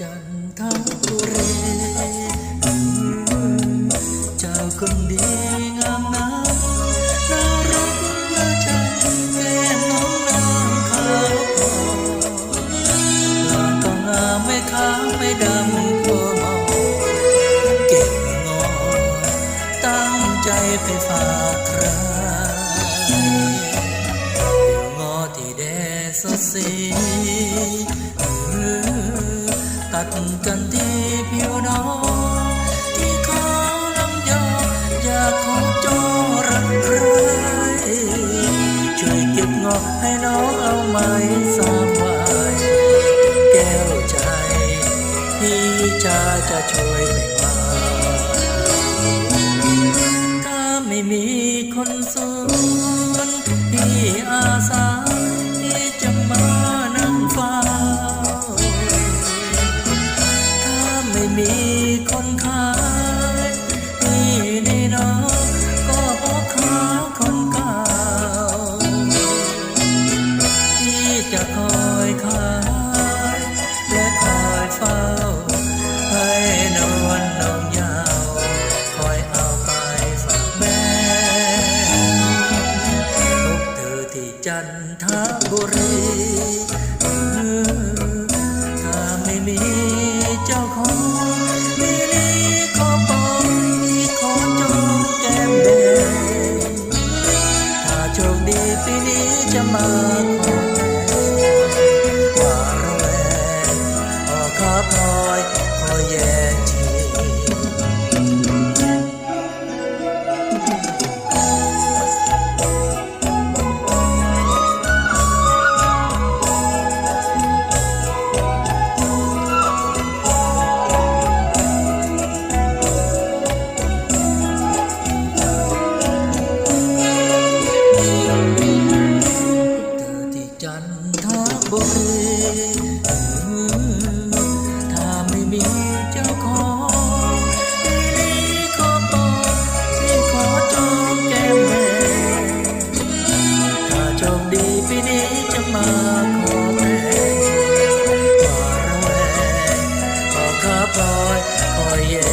จันทบุรีเจ้าคนดีงามนะเรารักเมื่อฉันแก้น้องนางขาวหลานต้องงามไม่ขาวไม่ดำพอมองเก็บงอตั้งใจไปฝากใครเดี๋ยวงอที่แดสดสี ดกันที่ผิวน้องที่เขาลำยออยากขอจอรักใครช่วยเก็บงอกให้น้องเอาไม้สามไว้แก้วใจ พี่ชาจะช่วยแบ่งเบาถ้าไม่มีคนสวนพี่อาสา ทบุรีถ้าไม่มีเจ้าของมีลีขอปองมีขอจองแก้มแดงถ้าโชคดีปีนี้จะมาขอ ถ้าไม่มีเจ้าของลีลีขอบอกพี่ขอจองแก้แม่ถ้าโชคดีปนี้จะมาขอแต่งขอระแวงขอข้าปล่อยขอแย่